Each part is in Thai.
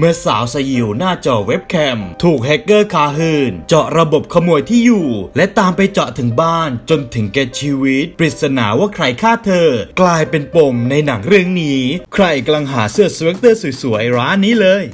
เมื่อสาวสยิวหน้าจอเว็บแคม ถูกแฮกเกอร์คาฮืนเจาะระบบขโมยที่อยู่ และตามไปเจาะถึงบ้านจนถึงแก่ชีวิต ปริศนาว่าใครฆ่าเธอ กลายเป็นปมในหนังเรื่องนี้ ใครกำลังหาเสื้อสเวกเตอร์สวยๆร้านนี้เลย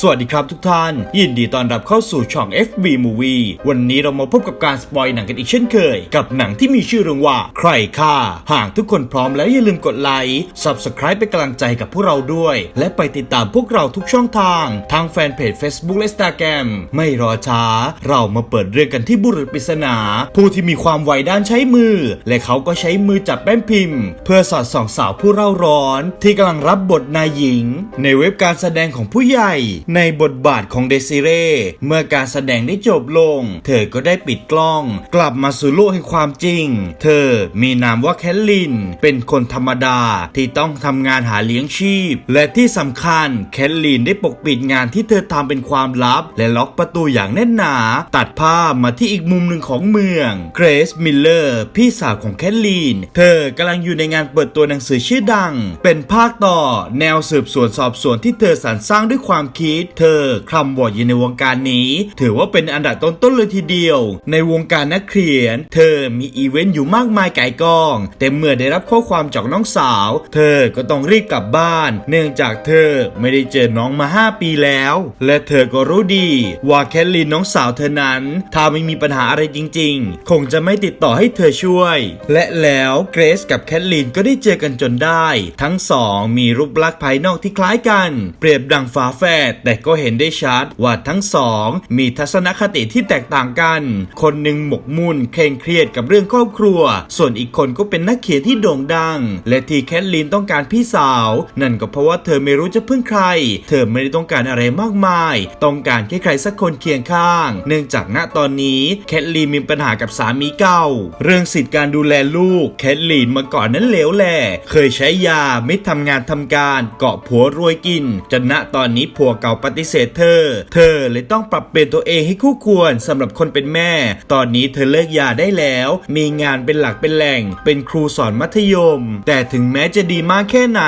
สวัสดีครับทุกท่าน ยินดีต้อนรับเข้าสู่ช่อง FB Movie วันนี้เรามาพบกับการสปอยหนังกันอีกเช่นเคย กับหนังที่มีชื่อเรื่องว่า ใครฆ่า หากทุกคนพร้อมแล้วอย่าลืมกดไลค์ Subscribe เป็นกำลังใจกับพวกเราด้วย และไปติดตามพวกเราทุกช่องทาง ทางแฟนเพจ Facebook และ Instagram ไม่รอช้า เรามาเปิดเรื่องกันที่บุรุษปริศนา ผู้ที่มีความไวด้านใช้มือ และเขาก็ใช้มือจับแป้นพิมพ์ เพื่อสอดส่องสาวผู้เร่าร้อน ที่กำลังรับบทนายหญิง ในเว็บการแสดงของผู้ใหญ่ในบทบาทของเดซิเร่เมื่อการแสดงได้จบลง เธอก็ได้ปิดกล้อง กลับมาสู่โลกแห่งความจริง เธอมีนามว่าแคทลิน เป็นคนธรรมดาที่ต้องทำงานหาเลี้ยงชีพ และที่สำคัญแคทลินได้ปกปิดงานที่เธอทำเป็นความลับ และล็อกประตูอย่างแน่นหนา ตัดภาพมาที่อีกมุมหนึ่งของเมืองเกรซมิลเลอร์พี่สาวของแคทลีนเธอกำลังอยู่ในงานเปิดตัวหนังสือชื่อดัง เป็นภาคต่อแนวสืบสวนสอบสวนที่เธอสรรสร้างด้วยความคิดเธอคลำบอดอยู่ในวงการนี้ ถือว่าเป็นอันดับต้นๆเลยทีเดียว ในวงการนักเขียน เธอมีอีเวนต์อยู่มากมายไก่กอง แต่เมื่อได้รับข้อความจากน้องสาว เธอก็ต้องรีบกลับบ้าน เนื่องจากเธอไม่ได้เจอน้องมา 5 ปีแล้ว และเธอก็รู้ดี ว่าแคทลีนน้องสาวเธอนั้น ถ้าไม่มีปัญหาอะไรจริง ๆ คงจะไม่ติดต่อให้เธอช่วย และแล้วเกรซกับแคทลีนก็ได้เจอกันจนได้ ทั้งสองมีรูปลักษณ์ภายนอกที่คล้ายกัน เปรียบดังฝาแฝดแต่ก็เห็นได้ชัดว่าทั้งสอง มีทัศนคติที่แตกต่างกัน คนหนึ่งหมกมุ่นเคร่งเครียดกับเรื่องครอบครัว ส่วนอีกคนก็เป็นนักเขียนที่โด่งดัง และที่แคทลีนต้องการพี่สาว นั่นก็เพราะว่าเธอไม่รู้จะพึ่งใคร เธอไม่ได้ต้องการอะไรมากมาย ต้องการแค่ใครสักคนเคียงข้าง เนื่องจากณตอนนี้แคทลีนมีปัญหากับสามีเก่า เรื่องสิทธิการดูแลลูกแคทลีนเมื่อก่อนนั้นเหลวแหล่เคยใช้ยาไม่ทำงานทำการ เกาะผัวรวยกินจนณตอนนี้ผัวเก่าปฏิเสธเธอ เธอเลยต้องปรับเปลี่ยนตัวเองให้คู่ควรสำหรับคนเป็นแม่ ตอนนี้เธอเลิกยาได้แล้ว มีงานเป็นหลักเป็นแหล่ง เป็นครูสอนมัธยม แต่ถึงแม้จะดีมากแค่ไหน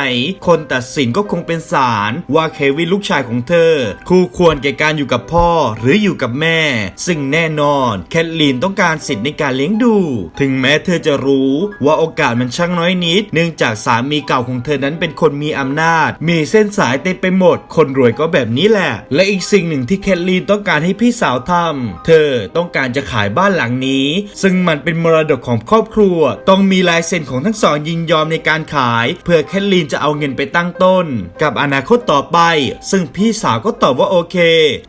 คนตัดสินก็คงเป็นศาลว่าเควินลูกชายของเธอ คู่ควรแก่การอยู่กับพ่อหรืออยู่กับแม่ ซึ่งแน่นอน แคทลีนต้องการสิทธิ์ในการเลี้ยงดู ถึงแม้เธอจะรู้ว่าโอกาสมันช่างน้อยนิด เนื่องจากสามีเก่าของเธอนั้นเป็นคนมีอำนาจ มีเส้นสายเต็มไปหมด คนรวยก็แบบนี้แหละ และอีกสิ่งหนึ่งที่แคทลีนต้องการให้พี่สาวทำเธอต้องการจะขายบ้านหลังนี้ ซึ่งมันเป็นมรดกของครอบครัว ต้องมีลายเซ็นของทั้งสองยินยอมในการขาย เพื่อแคทลีนจะเอาเงินไปตั้งต้น กับอนาคตต่อไป ซึ่งพี่สาวก็ตอบว่าโอเค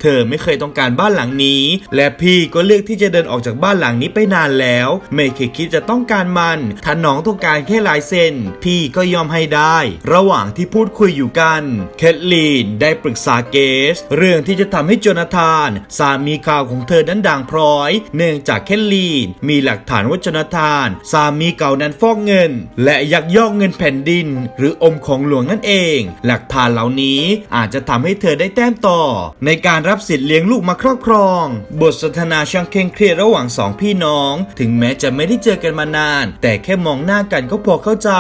เธอไม่เคยต้องการบ้านหลังนี้ และพี่ก็เลือกที่จะเดินออกจากบ้านหลังนี้ไปนานแล้ว ไม่เคยคิดจะต้องการมัน ถ้าน้องต้องการแค่ลายเซ็นพี่ก็ยอมให้ได้ ระหว่างที่พูดคุยอยู่กันแคทลีนได้ปรึกษาเกส เรื่องที่จะทำให้โจนาธาน สามีข่าวของเธอนั้นด่างพร้อย เนื่องจากแคทลีน มีหลักฐานว่าโจนาธาน สามีเก่านั้นฟอกเงิน และยักยอกเงินแผ่นดิน หรืออมของหลวงนั่นเอง หลักฐานเหล่านี้อาจจะทำให้เธอได้แต้มต่อ ในการรับสิทธิ์เลี้ยงลูกมาครอบครอง บทสนทนาช่างเคร่งเครียดระหว่างสองพี่น้อง ถึงแม้จะไม่ได้เจอกันมานาน แต่แค่มองหน้ากันก็พอเข้าใจ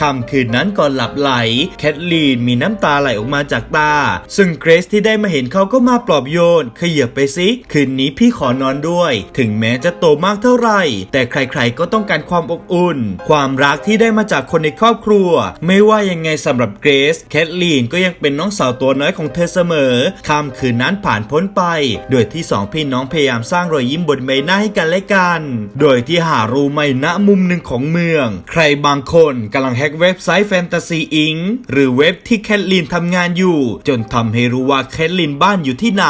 คำคืนนั้นก่อนหลับไหล แคทลีนมีน้ำตาไหลออกมาจากตา ซึ่งเกรซที่ได้มาเห็นเขาก็มาปลอบโยน ขยับไปสิคืนนี้พี่ขอนอนด้วย ถึงแม้จะโตมากเท่าไหร่ แต่ใครๆก็ต้องการความอบอุ่น ความรักที่ได้มาจากคนในครอบครัว ไม่ว่ายังไงสำหรับเกรซแคทลีนก็ยังเป็นน้องสาวตัวน้อยของเธอเสมอค่ำคืนนั้นผ่านพ้นไป โดยที่สองพี่น้องพยายามสร้างรอยยิ้มบนใบหน้าให้กันและกัน โดยที่หารู้ไม่ณมุมหนึ่งของเมือง ใครบางคนกำลังแฮ็กเว็บไซต์แฟนตาซีอิงหรือเว็บที่แคทลีนทำงานอยู่ จนทำให้รู้ว่าแคทลีนบ้านอยู่ที่ไหน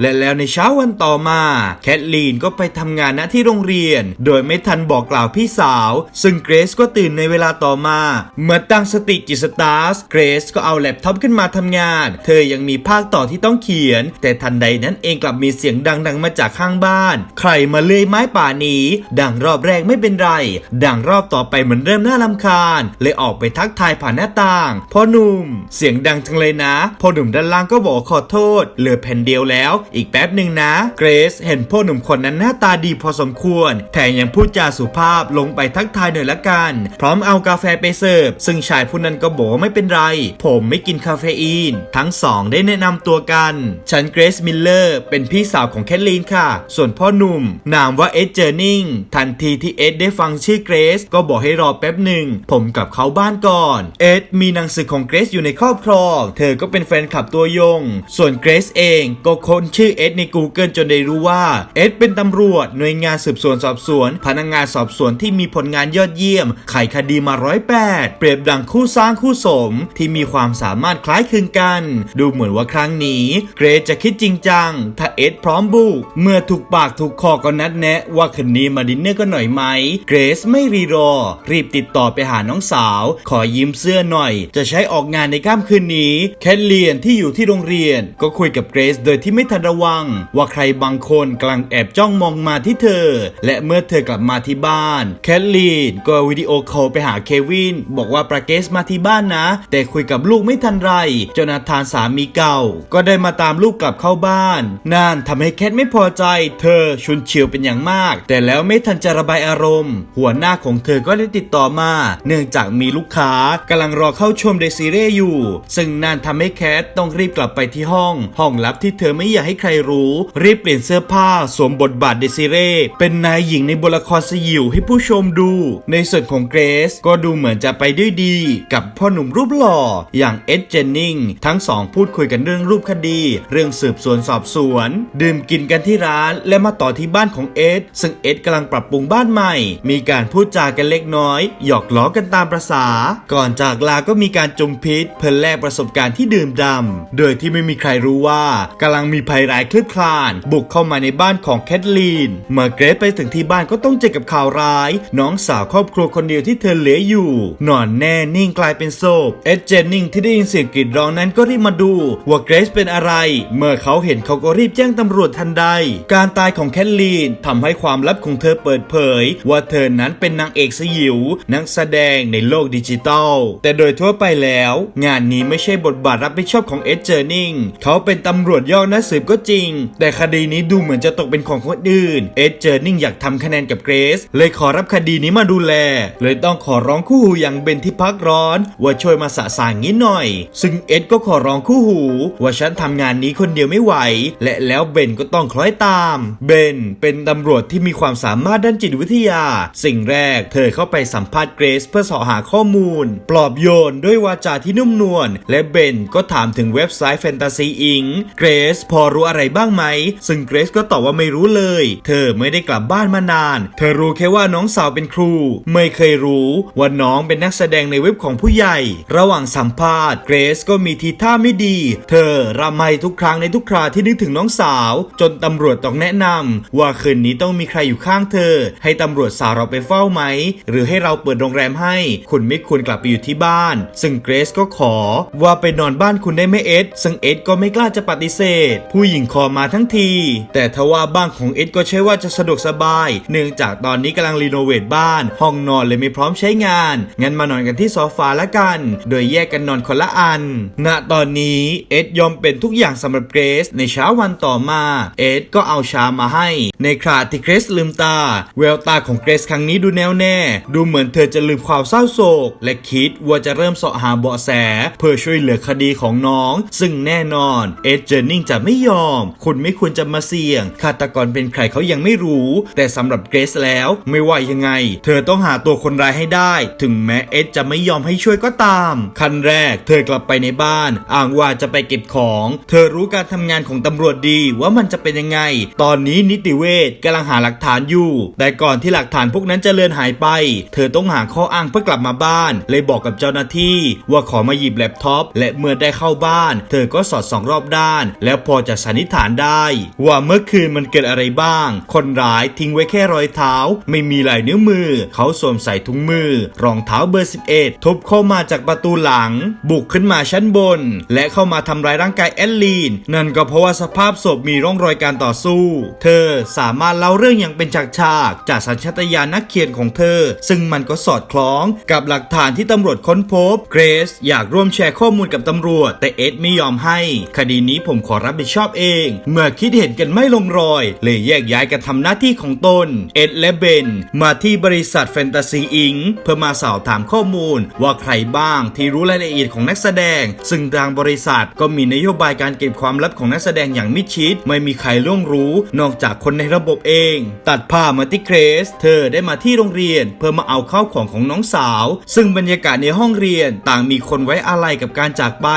และแล้วในเช้าวันต่อมา แคทลีนก็ไปทำงานณที่โรงเรียน โดยไม่ทันบอกกล่าวพี่สาว ซึ่งเกรซก็ตื่นในเวลาต่อมา เมื่อตั้งสติจิตสตาร์สเกรซก็เอาแล็ปท็อปขึ้นมาทำงาน เธอยังมีภาคต่อที่ต้องเขียน แต่ทันใดนั้นเองกลับมีเสียงดังๆมาจากข้างบ้าน ใครมาเลื่อยไม้ป่านี้ ดังรอบแรกไม่เป็นไร ดังรอบต่อไปเหมือนเริ่มน่ารำคาญ เลยออกไปทักทายผ่านหน้าต่าง พ่อหนุ่ม เสียงดังจังเลยนะ พ่อหนุ่มด้านล่างก็บอกขอโทษ เหลือแผ่นเดียวแล้ว อีกแป๊บหนึ่งนะ เกรซเห็นพ่อหนุ่มคนนั้นหน้าตาดีพอสมควร แถมยังพูดจาสุภาพลงไปทักทายหน่อยละกัน พร้อมเอากาแฟไปเสิร์ฟ ซึ่งชายผู้นั้นก็บอกว่าไม่เป็นไร ผมไม่กินคาเฟอีน ทั้งสองได้แนะนำตัวกัน ฉันเกรซมิลเลอร์เป็นพี่สาวของแคทลีนค่ะ ส่วนพ่อหนุ่ม นามว่าเอ็ดเจอร์นิงทันทีที่เอ็ดได้ฟังชื่อเกรซก็บอกให้รอแป๊บหนึ่ง ผมกลับเขาบ้านก่อน เอ็ดมีหนังสือของเกรซอยู่ในครอบครอง เธอก็เป็นแฟนคลับตัวยงส่วนเกรซเองก็ค้นชื่อเอ็ดใน Google จนได้รู้ว่าเอ็ดเป็นตำรวจหน่วยงานสืบสวนสอบสวน พนักงานสอบสวนที่มีผลงานยอดเยี่ยม ไขคดีมาร้อยแปดเปรียบดังคู่สร้างคู่สม ที่มีความสามารถคล้ายคลึงกัน ดูเหมือนว่าครั้งนี้ เกรซจะคิดจริงจัง ถ้าเอ็ดพร้อมบุกเมื่อถูกปากถูกคอก็นัดแนะว่าคืนนี้มาดินเนอร์กันหน่อยไหม เกรซไม่รีรอ รีบติดต่อไปหาน้องสาว ขอยืมเสื้อหน่อย จะใช้ออกงานในค่ำคืนนี้ แคทเลียนที่อยู่ที่โรงเรียนก็คุยกับเกรซโดยที่ไม่ทันระวัง ว่าใครบางคนกำลังแอบจ้องมองมาที่เธอ และเมื่อเธอกลับมาที่บ้าน แคทเลียนก็วิดีโอคอลไปหาเควิน บอกว่าประเกสมาที่บ้านนะ แต่คุยกับลูกไม่ทันไรจนาธานสามีเก่า ก็ได้มาตามลูกกลับเข้าบ้าน นั่นทำให้แคทไม่พอใจ เธอชุนเฉียวเป็นอย่างมาก แต่แล้วไม่ทันจะระบายอารมณ์ หัวหน้าของเธอก็ได้ติดต่อมา เนื่องจากมีลูกค้ากำลังรอเข้าชมเดซิเร่อยู่ ซึ่งนั่นทำให้แคทต้องรีบกลับไปที่ห้อง ห้องลับที่เธอไม่อยากให้ใครรู้ รีบเปลี่ยนเสื้อผ้าสวมบทบาทเดซิเร่เป็นนายหญิงในบทละครสยิวให้ผู้ชมดู ในส่วนของเกรซก็ดูเหมือนจะไปด้วยดี กับพ่อหนุ่มรูปหล่ออย่างเอ็ดเจนนิงทั้งสองพูดคุยกันเรื่องรูปคดี เรื่องสืบสวนสอบสวน ดื่มกินกันที่ร้าน และมาต่อที่บ้านของเอ็ดซึ่งเอ็ดกำลังปรับปรุงบ้านใหม่ มีการพูดจากันเล็กน้อย หยอกล้อกันตามประษา ก่อนจากลาก็มีการจุมพิษเพื่อแลกประสบการณ์ที่ดื่มดำโดยที่ไม่มีใครรู้ว่ากำลังมีภัยร้ายคลืบคลาน บุกเข้ามาในบ้านของแคทลีน เมื่อเกรซไปถึงที่บ้านก็ต้องเจอกับข่าวร้าย น้องสาวครอบครัวคนเดียวที่เธอเหลืออยู่ นอนแน่นิ่งกลายเป็นศพเอ็ดเจนนิงที่ได้ยินเสียงกรีดร้องนั้นก็รีบมาดู ว่าเกรซเป็นอะไร เมื่อเขาเห็นเขาก็รีบแจ้งตำรวจทันใด การตายของแคทลีนทำให้ความลับของเธอเปิดเผย ว่าเธอนั้นเป็นนางเอกสยิวนักแสดงในโลกดิจิตอลแต่โดยทั่วไปแล้ว งานนี้ไม่ใช่บทบาทรับผิดชอบของเอ็ดเจอร์นิงเขาเป็นตำรวจย่อนักสืบก็จริง แต่คดีนี้ดูเหมือนจะตกเป็นของคนอื่น เอ็ดเจอร์นิ่งอยากทำคะแนนกับเกรซเลยขอรับคดีนี้มาดูแล เลยต้องขอร้องคู่หูอย่างเบนที่พักร้อน ว่าช่วยมาสะสางงี้หน่อย ซึ่งเอ็ดก็ขอร้องคู่หู ว่าฉันทำงานนี้คนเดียวไม่ไหว และแล้วเบนก็ต้องคล้อยตาม เบนเป็นตำรวจที่มีความสามารถด้านจิตวิทยา สิ่งแรก เธอเข้าไปสัมภาษณ์เกรซเพื่อสาะหาข้อมูล ปลอบโยนด้วยวาจาที่นุ่มนวลและเบนก็ถามถึงเว็บไซต์แฟนตาซีอิงเกรซพอรู้อะไรบ้างไหม ซึ่งเกรซก็ตอบว่าไม่รู้เลย เธอไม่ได้กลับบ้านมานาน เธอรู้แค่ว่าน้องสาวเป็นครู ไม่เคยรู้ว่าน้องเป็นนักแสดงในเว็บของผู้ใหญ่ ระหว่างสัมภาษณ์เกรซก็มีทีท่าไม่ดี เธอรำไห้ทุกครั้งในทุกคราที่นึกถึงน้องสาว จนตำรวจต้องแนะนำว่าคืนนี้ต้องมีใครอยู่ข้างเธอ ให้ตำรวจสาวเราไปเฝ้าไหม หรือให้เราเปิดโรงแรมให้ คุณไม่ควรกลับไปอยู่ที่บ้าน ซึ่งเกรซก็ขอว่าไปนอนบ้านคุณได้ไหมเอ็ดซึ่งเอ็ดก็ไม่กล้าจะปฏิเสธ ผู้หญิงขอมาทั้งที แต่ทว่าบ้านของเอ็ดก็ใช่ว่าจะสะดวกสบาย เนื่องจากตอนนี้กำลังรีโนเวทบ้าน ห้องนอนเลยไม่พร้อมใช้งาน งั้นมานอนกันที่โซฟาละกัน โดยแยกกันนอนคนละอัน ณ ตอนนี้เอ็ดยอมเป็นทุกอย่างสำหรับเกรซในเช้าวันต่อมา เอ็ดก็เอาชามาให้ ในขณะที่เกรซลืมตา แววตาของเกรซครั้งนี้ดูแน่วแน่ ดูเหมือนเธอจะลืมความเศร้าโศก และคิดว่าจะเริ่มเสาะหาเบาะแส เพื่อช่วยเหลือคดีของน้อง ซึ่งแน่นอน เอ็ดเจอร์นิงจะไม่ยอม คุณไม่ควรจะมาเสี่ยง ฆาตกรเป็นใครเขายังไม่รู้ แต่สำหรับเกรซแล้วไม่ว่ายังไง เธอต้องหาตัวคนร้ายให้ได้ ถึงแม้เอ็ดจะไม่ยอมให้ช่วยก็ตาม ขั้นแรก เธอกลับไปในบ้าน อ้างว่าจะไปเก็บของ เธอรู้การทำงานของตำรวจดีว่ามันจะเป็นยังไง ตอนนี้นิติเวชกำลังหาหลักฐานอยู่ แต่ก่อนที่หลักฐานพวกนั้นจะเลือนหายไป เธอต้องหาข้ออ้างเพื่อกลับมาบ้าน เลยบอกกับเจ้าหน้าที่ ว่าขอมาหยิบแล็ปท็อปและเมื่อได้เข้าบ้าน เธอก็สอดส่องรอบด้าน แล้วพอจะสันนิษฐานได้ ว่าเมื่อคืนมันเกิดอะไรบ้าง คนร้ายทิ้งไว้แค่รอยเท้า ไม่มีลายนิ้วมือ เขาสวมใส่ถุงมือ รองเท้าเบอร์ 11ทุบเข้ามาจากประตูหลัง บุกขึ้นมาชั้นบน และเข้ามาทำร้ายร่างกายแอลลีน นั่นก็เพราะว่าสภาพศพมีร่องรอยการต่อสู้ เธอสามารถเล่าเรื่องอย่างเป็นฉากๆจากสัญชาตญาณนักเขียนของเธอ ซึ่งมันก็สอดคล้องกับหลักฐานที่ตำรวจค้นพบ เกรซอยากร่วมแชร์ข้อมูลกับตำรวจ แต่เอ็ดไม่ยอมให้ คดีนี้ผมขอรับผิดชอบเอง เมื่อคิดเห็นกันไม่ลงรอย เลยแยกย้ายกันทำหน้าที่ของตน เอ็ดและเบน มาที่บริษัทแฟนตาซีอิงเพื่อมาสอบถามข้อมูล ว่าใครบ้างที่รู้รายละเอียดของนักแสดง ซึ่งทางบริษัทก็มีนโยบายการเก็บความลับของนักแสดงอย่างมิดชิด ไม่มีใครล่วงรู้ นอกจากคนในระบบเอง ตัดภาพมาที่เกรซเธอได้มาที่โรงเรียน เพื่อมาเอาเข้าวของของน้องสาว ซึ่งบรรยากาศในห้องเรียนต่างมีคนไว้อาลัยกับการจากไป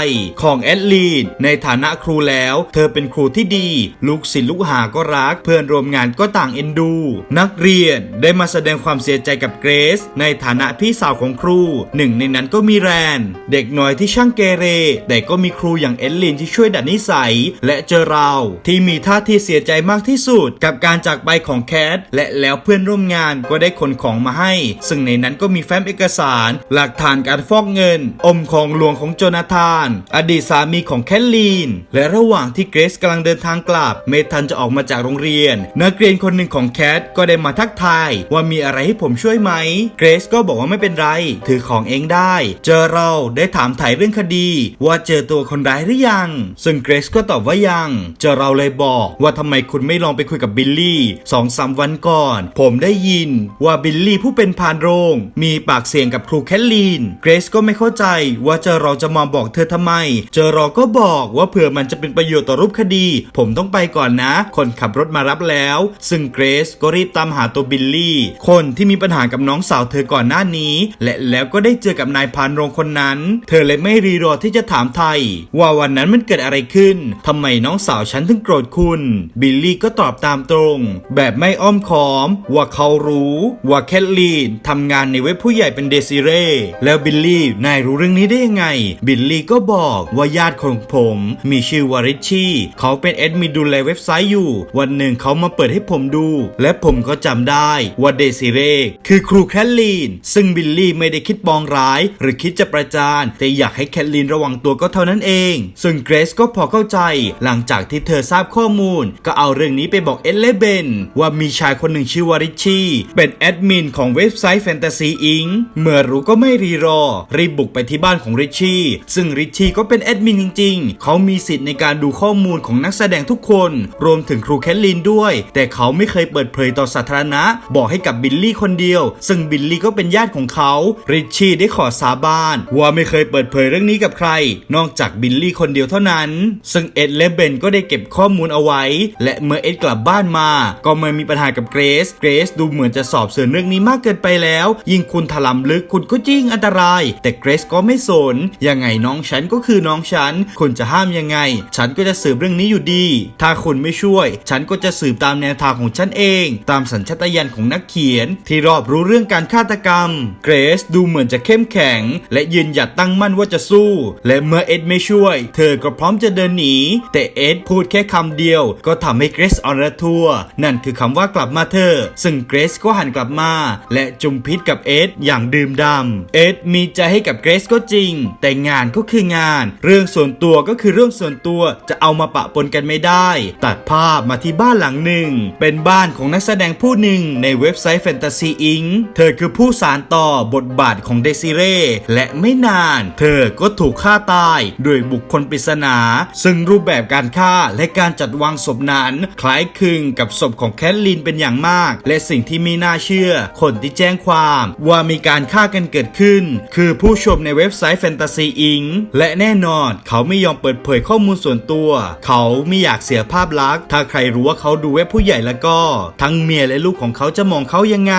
ของแอดลีนในฐานะครูแล้ว เธอเป็นครูที่ดี ลูกศิษย์ลูกหาก็รัก เพื่อนร่วมงานก็ต่างเอ็นดู นักเรียนได้มาแสดงความเสียใจกับเกรซในฐานะพี่สาวของครู หนึ่งในนั้นก็มีแรน เด็กน้อยที่ช่างเกเร แต่ก็มีครูอย่างเอลลินที่ช่วยดัดนิสัย และเจอเราที่มีท่าทีเสียใจมากที่สุด กับการจากไปของแคทและแล้วเพื่อนร่วมงานก็ได้ขนของมาให้ ซึ่งในนั้นก็มีแฟ้มเอกสาร หลักฐานการฟอกเงิน อมของหลวงของโจนาธาน อดีตสามีของแคทลีน และระหว่างที่เกรซกำลังเดินทางกลับ เมทันจะออกมาจากโรงเรียน นักเรียนคนหนึ่งของแคทก็ได้มาทักทายว่ามีอะไรให้ผมช่วยไหม เกรซก็บอกว่าไม่เป็นไร ถือของเองได้ เจอเราได้ถามถ่ายเรื่องคดี ว่าเจอตัวคนร้ายหรือยัง ซึ่งเกรซก็ตอบว่ายัง เจอเราเลยบอกว่าทำไมคุณไม่ลองไปคุยกับบิลลี่สองสามวันก่อน ผมได้ยินว่าบิลลี่ผู้เป็นพานโรง มีปากเสียงกับครูแคทลีน เกรซก็ไม่เข้าใจว่าเจอเราจะมาบอกเธอทำไม เจอเราก็บอกว่าเผื่อมันจะเป็นประโยชน์ต่อรูปคดี ผมต้องไปก่อนนะ คนขับรถมารับแล้ว ซึ่งเกรซก็รีบตามหาตัวบิลลี่ คนที่มีปัญหากับน้องสาวเธอก่อนหน้านี้ และแล้วก็ได้เจอกับนายพานโรงคนนั้น เธอเลยไม่รีรอที่จะถามไทย ว่าวันนั้นมันเกิดอะไรขึ้นทำไมน้องสาวฉันถึงโกรธคุณ บิลลี่ก็ตอบตามตรง แบบไม่อ้อมค้อม ว่าเขารู้ ว่าแคทลีนทำงานในเว็บผู้ใหญ่เป็นเดซิเร่แล้วบิลลี่นายรู้เรื่องนี้ได้ยังไง บิลลี่ก็บอกว่าญาติของผม มีชื่อวาริชี่เขาเป็นแอดมินดูแลเว็บไซต์อยู่ วันหนึ่งเขามาเปิดให้ผมดู และผมก็จำได้ว่าเดซิเร่คือครูแคทลีน ซึ่งบิลลี่ไม่ได้คิดปองร้าย หรือคิดจะประจาน แต่อยากให้แคทลีนระวังตัวก็เท่านั้นเอง ซึ่งเกรซก็พอเข้าใจ หลังจากที่เธอทราบข้อมูล ก็เอาเรื่องนี้ไปบอกเอลเลเบนว่ามีชายคนหนึ่งชื่อวาริชี่เป็นแอดมินของเว็บไซต์แฟนตาซีอิงเมื่อรู้ก็ไม่รีรอรีบบุกไปที่บ้านของริชี่ซึ่งริชชี่ก็เป็นแอดมินจริงๆเขามีสิทธิ์ในการดูข้อมูลของนักแสดงทุกคน รวมถึงครูแคทลินด้วย แต่เขาไม่เคยเปิดเผยต่อสาธารณะ บอกให้กับบิลลี่คนเดียว ซึ่งบิลลี่ก็เป็นญาติของเขาริชชี่ได้ขอสาบานว่าไม่เคยเปิดเผยเรื่องนี้กับใคร นอกจากบิลลี่คนเดียวเท่านั้น ซึ่งเอ็ดและเบนก็ได้เก็บข้อมูลเอาไว้ และเมื่อเอ็ดกลับบ้านมา ก็ไม่มีปัญหากับเกรซเกรซดูเหมือนจะสอบเสวนเรื่องนี้มากเกินไปแล้ว ยิ่งคุณถลำลึกคุณก็ยิ่งอันตราย แต่เกรซก็ไม่สนยังไงน้องฉันก็คือน้องฉันคุณจะห้ามยังไง ฉันก็จะสืบเรื่องนี้อยู่ดี ถ้าคุณไม่ช่วย ฉันก็จะสืบตามแนวทางของฉันเอง ตามสัญชาตญาณของนักเขียน ที่รอบรู้เรื่องการฆาตกรรม เกรซดูเหมือนจะเข้มแข็ง และยืนหยัดตั้งมั่นว่าจะสู้ และเมื่อเอ็ดไม่ช่วย เธอก็พร้อมจะเดินหนี แต่เอ็ดพูดแค่คำเดียว ก็ทำให้เกรซอ่อนระทัวนั่นคือคำว่ากลับมาเธอ ซึ่งเกรซก็หันกลับมา และจุมพิษกับเอ็ดอย่างดื่มดำเอ็ดมีใจให้กับเกรซก็จริง แต่งานก็คืองาน เรื่องส่วนตัวัวก็คือเรื่องส่วนตัวจะเอามาปะปนกันไม่ได้ ตัดภาพมาที่บ้านหลังหนึ่ง เป็นบ้านของนักแสดงผู้หนึ่งในเว็บไซต์แฟนตาซีอิงเธอคือผู้สารต่อบทบาทของเดซิเร่และไม่นาน เธอก็ถูกฆ่าตายโดยบุคคลปริศนา ซึ่งรูปแบบการฆ่าและการจัดวางศพนั้น คล้ายคลึงกับศพของแคทลินเป็นอย่างมาก และสิ่งที่ไม่น่าเชื่อ คนที่แจ้งความว่ามีการฆ่ากันเกิดขึ้น คือผู้ชมในเว็บไซต์แฟนตาซีอิงและแน่นอนเขาไม่ไม่ยอมเปิดเผยข้อมูลส่วนตัว เขาไม่อยากเสียภาพลักษณ์ ถ้าใครรู้ว่าเขาดูเว็บผู้ใหญ่แล้วก็ ทั้งเมียและลูกของเขาจะมองเขายังไง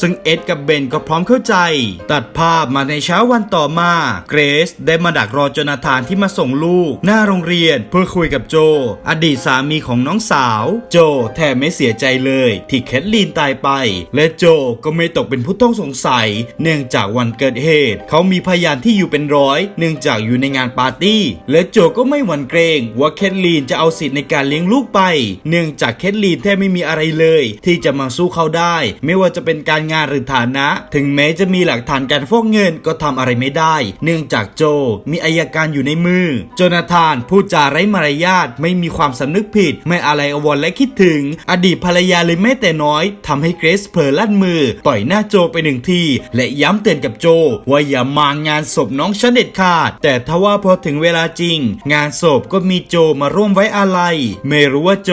ซึ่งเอ็ดกับเบนก็พร้อมเข้าใจ ตัดภาพมาในเช้าวันต่อมา เกรซได้มาดักรอจนาธานที่มาส่งลูก หน้าโรงเรียนเพื่อคุยกับโจ อดีตสามีของน้องสาว โจแทบไม่เสียใจเลย ที่แคทลีนตายไป และโจก็ไม่ตกเป็นผู้ต้องสงสัย เนื่องจากวันเกิดเหตุ เขามีพยานที่อยู่เป็นร้อย เนื่องจากอยู่ในงานปาร์ตี้และโจก็ไม่หวั่นเกรงว่าแคทลีนจะเอาสิทธิ์ในการเลี้ยงลูกไป เนื่องจากแคทลีนแทบไม่มีอะไรเลย ที่จะมาสู้เขาได้ ไม่ว่าจะเป็นการงานหรือฐานะ ถึงแม้จะมีหลักฐานการฟอกเงินก็ทำอะไรไม่ได้ เนื่องจากโจมีอายการอยู่ในมือโจนาธานพูดจาไร้มารยาทไม่มีความสำนึกผิด ไม่อะไรอววรและคิดถึง อดีตภรรยาเลยแม้แต่น้อยทำให้เกรซเผลอลั่นมือ ต่อยหน้าโจไปหนึ่งที และย้ำเตือนกับโจว่าอย่ามางานศพน้องฉันเด็ดขาด แต่ทว่าพอถึงเวลาจริงงานศพก็มีโจมาร่วมไว้อาลัยไม่รู้ว่าโจ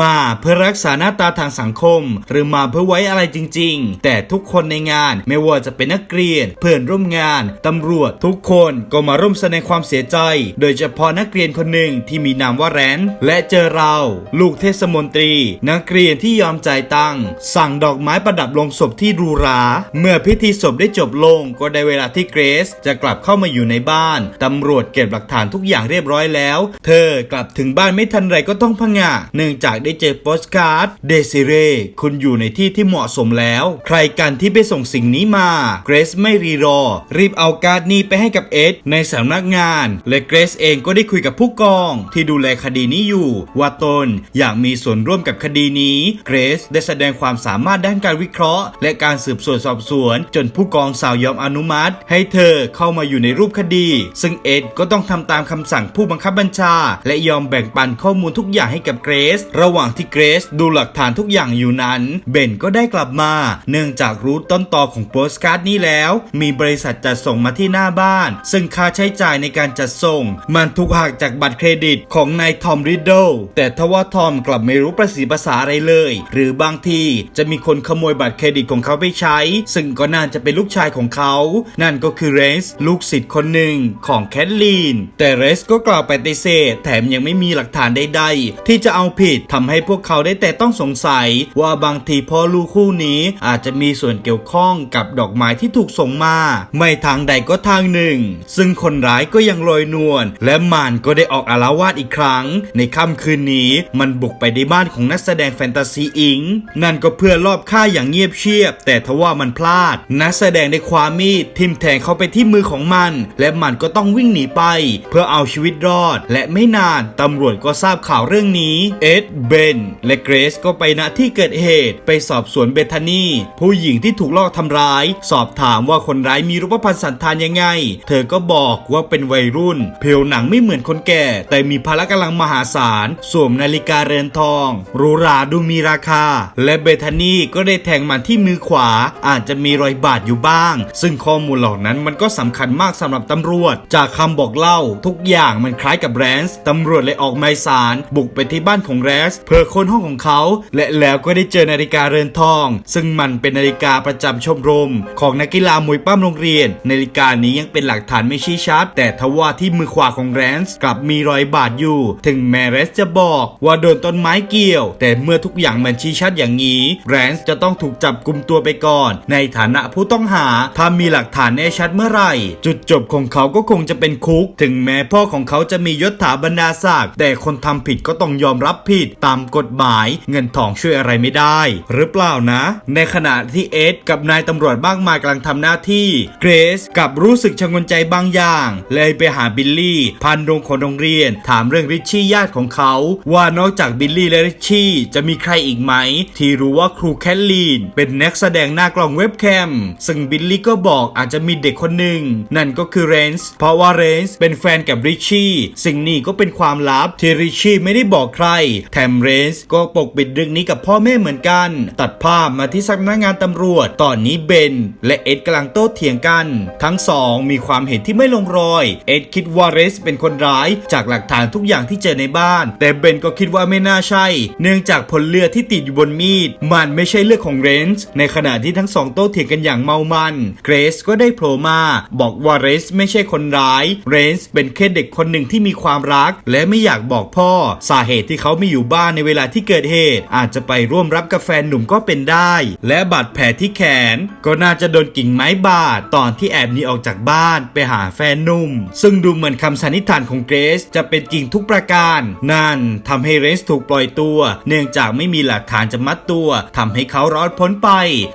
มาเพื่อรักษาหน้าตาทางสังคม หรือมาเพื่อไว้อะไรจริง ๆ แต่ทุกคนในงานไม่ว่าจะเป็นนักเรียน เพื่อนร่วมงาน ตำรวจทุกคนก็มาร่วมแสดงความเสียใจ โดยเฉพาะนักเรียนคนหนึ่งที่มีนามว่าแรนและเจอเรา ลูกเทศมนตรี นักเรียนที่ยอมจ่ายตังค์สั่งดอกไม้ประดับลงศพที่รูรา เมื่อพิธีศพได้จบลงก็ได้เวลาที่เกรซจะกลับเข้ามาอยู่ในบ้าน ตำรวจเก็บหลักฐานทุุกอย่างเรียบร้อยแล้ว เธอกลับถึงบ้านไม่ทันไรก็ต้องพะงะเนื่องจากได้เจอโปสการ์ดเดซิเร่คุณอยู่ในที่ที่เหมาะสมแล้ว ใครกันที่ไปส่งสิ่งนี้มาเกรซไม่รีรอ รีบเอาการ์ดนี้ไปให้กับเอ็ดในสำนักงาน และเกรซเองก็ได้คุยกับผู้กอง ที่ดูแลคดีนี้อยู่ ว่าตนอยากมีส่วนร่วมกับคดีนี้เกรซได้แสดงความสามารถด้านการวิเคราะห์ และการสืบสวนสอบสวน จนผู้กองสาวยอมอนุมัติ ให้เธอเข้ามาอยู่ในรูปคดี ซึ่งเอ็ดก็ต้องทำตามามคำสั่งผู้บังคับบัญชา และยอมแบ่งปันข้อมูลทุกอย่างให้กับเกรซระหว่างที่เกรซดูหลักฐานทุกอย่างอยู่นั้น เบนก็ได้กลับมา เนื่องจากรู้ต้นตอของโปสการ์ดนี้แล้ว มีบริษัทจัดส่งมาที่หน้าบ้าน ซึ่งค่าใช้จ่ายในการจัดส่ง มันถูกหักจากบัตรเครดิตของนายทอมริดเดิลแต่ทว่าทอมกลับไม่รู้ประสีภาษาอะไรเลย หรือบางทีจะมีคนขโมยบัตรเครดิตของเขาไปใช้ ซึ่งก็น่าจะเป็นลูกชายของเขา นั่นก็คือเรสลูกศิษย์คนหนึ่งของแคทลีนแต่แต่เรสก็กล่าวปฏิเสธ แถมยังไม่มีหลักฐานใดๆ ที่จะเอาผิดทำให้พวกเขาได้แต่ต้องสงสัย ว่าบางทีพ่อลูกคู่นี้อาจจะมีส่วนเกี่ยวข้องกับดอกไม้ที่ถูกส่งมา ไม่ทางใดก็ทางหนึ่ง ซึ่งคนร้ายก็ยังลอยนวลและมันก็ได้ออกอารวาสอีกครั้ง ในค่ำคืนนี้มันบุกไปในบ้านของนักแสดงแฟนตาซีอิง นั่นก็เพื่อลอบฆ่าอย่างเงียบเชียบ แต่ทว่ามันพลาด นักแสดงได้คว้ามมีดทิ่มแทงเข้าไปที่มือของมัน และมันก็ต้องวิ่งหนีไปเพื่อเอาชีวิตรอด และไม่นานตำรวจก็ทราบข่าวเรื่องนี้ เอ็ดเบนและเกรซก็ไปณที่เกิดเหตุไปสอบสวนเบธานีผู้หญิงที่ถูกลอบทำร้าย สอบถามว่าคนร้ายมีรูปพรรณสันธานยังไง เธอก็บอกว่าเป็นวัยรุ่นผิวหนังไม่เหมือนคนแก่ แต่มีพละกำลังมหาศาล สวมนาฬิกาเรือนทองหรูหราดูมีราคา และเบธานีก็ได้แทงมันที่มือขวา อาจจะมีรอยบาดอยู่บ้าง ซึ่งข้อมูลเหล่านั้นมันก็สำคัญมากสำหรับตำรวจ จากคำบอกเล่าทุกอย่างมันคล้ายกับแรนส์ตำรวจเลยออกหมายสารบุกไปที่บ้านของแรนส์เพื่อค้นห้องของเขา และแล้วก็ได้เจอนาฬิกาเรือนทอง ซึ่งมันเป็นนาฬิกาประจำชมรม ของนักกีฬามวยปั้มโรงเรียน นาฬิกานี้ยังเป็นหลักฐานไม่ชี้ชัด แต่ทว่าที่มือขวาของแรนส์กลับมีรอยบาดอยู่ ถึงแม้แรนส์จะบอกว่าโดนต้นไม้เกี่ยว แต่เมื่อทุกอย่างมันชี้ชัดอย่างนี้แรนส์จะต้องถูกจับกุมตัวไปก่อน ในฐานะผู้ต้องหาถ้ามีหลักฐานแน่ชัดเมื่อไหร่ จุดจบของเขาก็คงจะเป็นคุก ถึงแม้พ่อของเขาจะมียศถาบรรดาศักดิ์แต่คนทำผิดก็ต้องยอมรับผิดตามกฎหมายเงินทองช่วยอะไรไม่ได้ หรือเปล่านะ ในขณะที่เอ็ดกับนายตำรวจมากมายกำลังทำหน้าที่เกรซกับรู้สึกชงนใจบางอย่าง เลยไปหาบิลลี่พันโรงของโรงเรียน ถามเรื่องริชชี่ญาติของเขา ว่านอกจากบิลลี่และริชชี่จะมีใครอีกไหม ที่รู้ว่าครูแคทลีน เป็นนักแสดงหน้ากล้องเว็บแคม ซึ่งบิลลี่ก็บอกอาจจะมีเด็กคนหนึ่ง นั่นก็คือเรนส์เพราะว่าเรนส์เป็นแฟนกับริชชี่สิ่งนี้ก็เป็นความลับที่ริชชี่ไม่ได้บอกใคร แถมเรนส์ก็ปกปิดเรื่องนี้กับพ่อแม่เหมือนกัน ตัดภาพมาที่สำนักงานตำรวจ ตอนนี้เบน และเอ็ดกำลังโต้เถียงกัน ทั้งสองมีความเห็นที่ไม่ลงรอย เอ็ดคิดว่าเรนส์เป็นคนร้ายจากหลักฐานทุกอย่างที่เจอในบ้าน แต่เบนก็คิดว่าไม่น่าใช่ เนื่องจากผลเลือดที่ติดอยู่บนมีด มันไม่ใช่เลือดของเรนส์ในขณะที่ทั้งสองโต้เถียงกันอย่างเมามัน เกรซก็ได้โผล่มา บอกว่าเรนส์ไม่ใช่คนร้าย เรนส์เป็นแค่เด็กคนหนึ่งที่มีความรัก และไม่อยากบอกพ่อ สาเหตุที่เขาไม่อยู่บ้านในเวลาที่เกิดเหตุ อาจจะไปร่วมรับกาแฟนหนุ่มก็เป็นได้ และบาดแผลที่แขน ก็น่าจะโดนกิ่งไม้บาดตอนที่แอบหนีออกจากบ้านไปหาแฟนหนุ่ม ซึ่งดูเหมือนคำสันนิษฐานของเกรซจะเป็นจริงทุกประการ นั่นทำให้เรสถูกปล่อยตัว เนื่องจากไม่มีหลักฐานจะมัดตัวทำให้เขารอดพ้นไป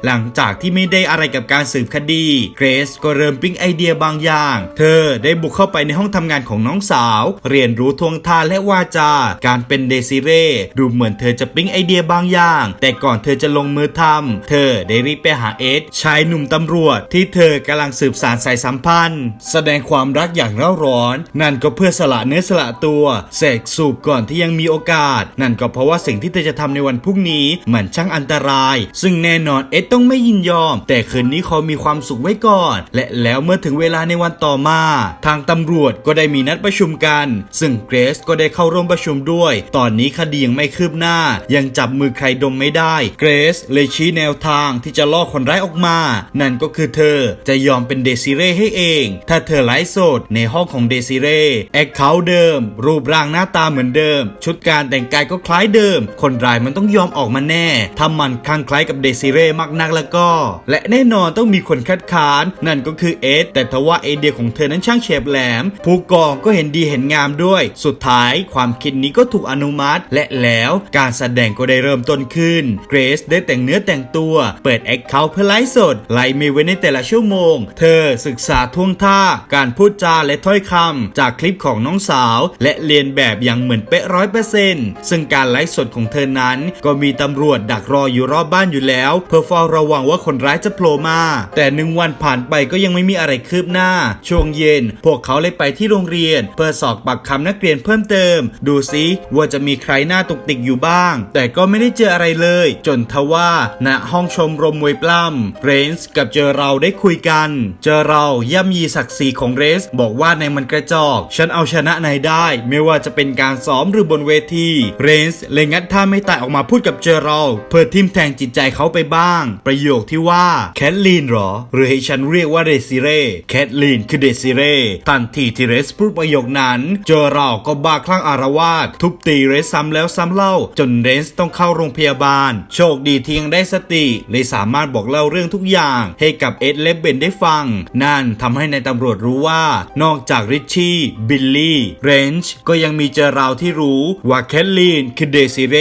หลังจากที่ไม่ได้อะไรกับการสืบคดี เกรซก็เริ่มปิ๊งไอเดียบางอย่าง เธอได้บุกเข้าไปในห้องทำงานของน้องสาว เรียนรู้ทวงท่าและวาจา การเป็นเดซิเร่ดูเหมือนเธอจะปิ๊งไอเดียบางอย่าง แต่ก่อนเธอจะลงมือทำเธอได้รีบไปหาเอ็ดชายหนุ่มตำรวจ ที่เธอกำลังสืบสารสายสัมพันธ์ แสดงความรักอย่างเร่าร้อน นั่นก็เพื่อสละเนื้อสละตัวเสกสูบก่อนที่ยังมีโอกาส นั่นก็เพราะว่าสิ่งที่เธอจะทำในวันพรุ่งนี้มันช่างอันตราย ซึ่งแน่นอนเอ็ดต้องไม่ยินยอม แต่คืนนี้เขามีความสุขไว้ก่อน และแล้วเมื่อถึงเวลาในวันต่อมา ทางตำรวจก็็ได้มีนัดประชุมกัน ซึ่งเกรซก็ได้เข้าร่วมประชุมด้วย ตอนนี้คดียังไม่คืบหน้า ยังจับมือใครดมไม่ได้ เกรซเลยชี้แนวทางที่จะล่อคนร้ายออกมา นั่นก็คือเธอจะยอมเป็นเดซิเร่ให้เอง ถ้าเธอไลฟ์สดในห้องของเดซิเร่แอคเคาท์เดิม รูปร่างหน้าตาเหมือนเดิม ชุดการแต่งกายก็คล้ายเดิม คนร้ายมันต้องยอมออกมาแน่ ถ้ามันคลั่งคล้ายกับเดซิเร่มากนักแล้วก็ และแน่นอนต้องมีคนคัดค้าน นั่นก็คือเอสแต่ทว่าไอเดียของเธอนั้นช่างเฉียบแหลมผู้กองก็เห็นดีเห็นงามด้วย สุดท้ายความคิดนี้ก็ถูกอนุมัติ และแล้วการแสดงก็ได้เริ่มต้นขึ้น เกรซได้แต่งเนื้อแต่งตัว เปิดแอคเคาท์เพื่อไลฟ์สด ไลฟ์เมไว้ในแต่ละชั่วโมง เธอศึกษาท่วงท่า การพูดจาและถ้อยคำจากคลิปของน้องสาว และเรียนแบบอย่างเหมือนเป๊ะร้อยเปอร์เซ็นต์ซึ่งการไลฟ์สดของเธอนั้น ก็มีตำรวจดักรออยู่รอบบ้านอยู่แล้ว เพื่อเฝ้าระวังว่าคนร้ายจะโผล่มา แต่หนึ่งวันผ่านไปก็ยังไม่มีอะไรคืบหน้า ช่วงเย็น พวกเขาเลยไปที่โรงเรียน เพื่อสอบปากคำนักเรียนเพิ่มเติม ดูซิว่าจะมีใครหน้าตุกติกอยู่บ้าง แต่ก็ไม่ได้เจออะไรเลย จนทว่าณห้องชมรมมวยปล้ำเรนส์กับเจอเราได้คุยกัน เจอเราย่ำยีศักดิ์ศรีของเรส บอกว่านายมันกระจอก ฉันเอาชนะนายได้ ไม่ว่าจะเป็นการซ้อมหรือบนเวทีเรนส์เลยงัดท่าไม่ตายออกมาพูดกับเจอเราเพื่อทิมแทงจิตใจเขาไปบ้าง ประโยคที่ว่าแคทลีนหรอ หรือให้ฉันเรียกว่าเดซิเร่แคทลีนคือเดซิเร่ทันทีที่เรสสพูดประโยคนั้น เจอเราก็บ้าคลั่งอารวาสทุบตีเรสซ้ำแล้วซ้ำเล่า จนเรสต้องเข้าโรงพยาบาล โชคดีที่ยังได้สติเลยสามารถบอกเล่าเรื่องทุกอย่าง ให้กับเอ็ดแลเบนได้ฟัง นั่นทำให้ในายตำรวจรู้ว่า นอกจากริชชี่บิลลี่เรนจ์ก็ยังมีเจอเราที่รู้ว่าแคทลีนคือเดซิเร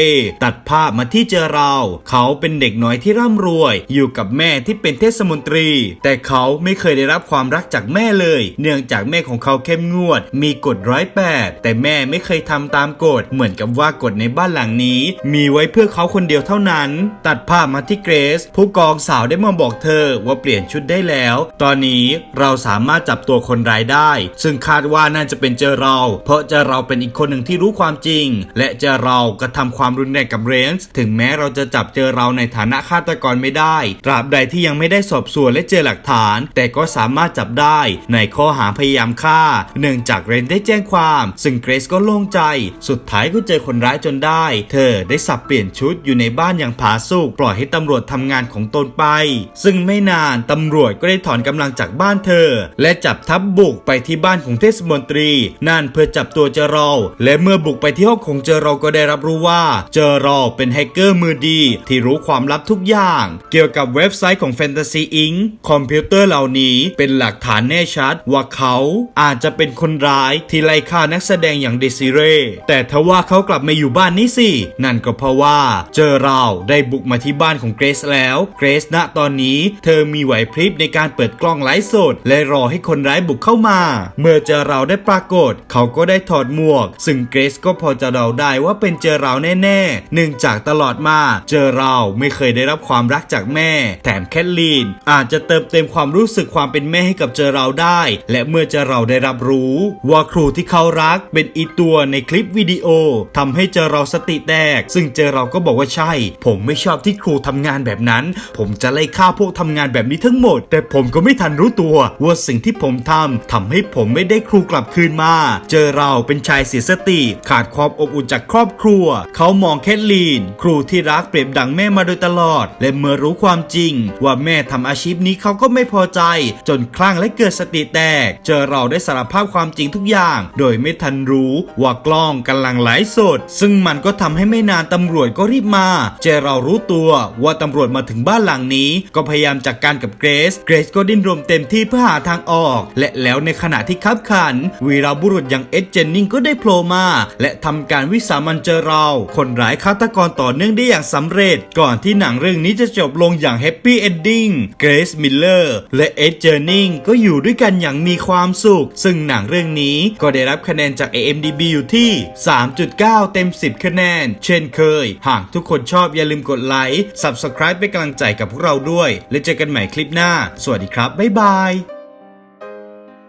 ตัดภาพมาที่เจอเรา เขาเป็นเด็กน้อยที่ร่ำรวย อยู่กับแม่ที่เป็นเทศมนตรี แต่เขาไม่เคยได้รับความรักจากแม่เลย เนื่องจากแม่ของเขาเข้มงวด มีกฎร้อยแปดแต่แม่ไม่เคยทำตามกฎเหมือนกับว่ากฎในบ้านหลังนี้ มีไว้เพื่อเขาคนเดียวเท่านั้น ตัดภาพมาที่เกรซ ผู้กองสาวได้มาบอกเธอว่าเปลี่ยนชุดได้แล้ว ตอนนี้เราสามารถจับตัวคนร้ายได้ ซึ่งคาดว่าน่าจะเป็นเจอเรา เพราะเจอเราเป็นอีกคนหนึ่งที่รู้ความจริง และเจอเรากระทำความรุนแรงกับเรนส์ถึงแม้เราจะจับเจอเราในฐานะฆาตกรไม่ได้ ตราบใดที่ยังไม่ได้สอบสวนและเจอหลักฐาน แต่ก็สามารถจับได้ในข้อหาพยายามฆ่าเนื่องจากเรนได้แจ้งความ ซึ่งเกรซก็โล่งใจ สุดท้ายก็เจอคนร้ายจนได้ เธอได้สับเปลี่ยนชุดอยู่ในบ้านอย่างผาสุกปล่อยให้ตำรวจทำงานของตนไป ซึ่งไม่นานตำรวจก็ได้ถอนกำลังจากบ้านเธอ และจับทัพบุกไปที่บ้านของเทศมนตรีนั่นเพื่อจับตัวเจอราและเมื่อบุกไปที่ห้องของเจอเราก็ได้รับรู้ว่าเจอราเป็นแฮกเกอร์มือดี ที่รู้ความลับทุกอย่าง เกี่ยวกับเว็บไซต์ของ Fantasy Inc. คอมพิวเตอร์เหล่านี้เป็นหลักฐานแน่ชัดว่าเขาอาจจะเป็นคนร้ายที่ไล่ฆ่านักแสดงอย่างเดซิเร่แต่ทว่าเขากลับมาอยู่บ้านนี้สินั่นก็เพราะว่าเจอเราได้บุกมาที่บ้านของเกรซแล้วเกรซณตอนนี้ เธอมีไหวพริบในการเปิดกล้องไลฟ์สด และรอให้คนร้ายบุกเข้ามา เมื่อเจอเราได้ปรากฏ เขาก็ได้ถอดหมวก ซึ่งเกรซก็พอจะเดาได้ว่าเป็นเจอเราแน่ๆเนื่องจากตลอดมาเจอเราไม่เคยได้รับความรักจากแม่ แถมแคทลีนอาจจะเติมเต็มความรู้สึกความเป็นแม่ให้กับเจอเราได้ และเมื่อเจอเราได้รับรู้ว่าครูที่เขารักเป็นอีตัวในคลิปวิดีโอทำให้เจอเราสติแตก ซึ่งเจอเราก็บอกว่าใช่ ผมไม่ชอบที่ครูทำงานแบบนั้น ผมจะไล่ฆ่าพวกทำงานแบบนี้ทั้งหมด แต่ผมก็ไม่ทันรู้ตัว ว่าสิ่งที่ผมทำทำให้ผมไม่ได้ครูกลับคืนมา เจอเราเป็นชายเสียสติ ขาดความอบอุ่นจากครอบครัว เขามองแคทลีน ครูที่รักเปรียบดังแม่มาโดยตลอด และเมื่อรู้ความจริง ว่าแม่ทำอาชีพนี้เขาก็ไม่พอใจ จนคลั่งและเกิดสติแตก เจอเราได้สารภาพความจริงทุกอย่าง โดยไม่ทันรู้ว่ากล้องกำลังไลฟ์สด ซึ่งมันก็ทำให้ไม่นานตำรวจก็รีบมา เจอเรารู้ตัวว่าตำรวจมาถึงบ้านหลังนี้ ก็พยายามจัดกการกับเกรซ เกรซก็ดิ้นรนเต็มที่เพื่อหาทางออก และแล้วในขณะที่คับขัน วีรบุรุษอย่างเอ็ดเจนนิงก็ได้โผล่มา และทำการวิสามันเจอเรา คนร้ายฆาตกรต่อเนื่องได้อย่างสำเร็จ ก่อนที่หนังเรื่องนี้จะจบลงอย่างแฮปปี้เอนดิ้ง เกรซมิลเลอร์และเอ็ดเจอนิงก็อยู่ด้วยกันอย่างมีความสุข ซึ่งหนังเรื่องนี้ ก็ได้รับคะแนนจาก AMDB อยู่ที่ 3.9 เต็ม 10 คะแนน เช่นเคย หากทุกคนชอบอย่าลืมกดไลค์ Subscribe เป็นกำลังใจกับพวกเราด้วย และเจอกันใหม่คลิปหน้า สวัสดีครับ บ๊ายบาย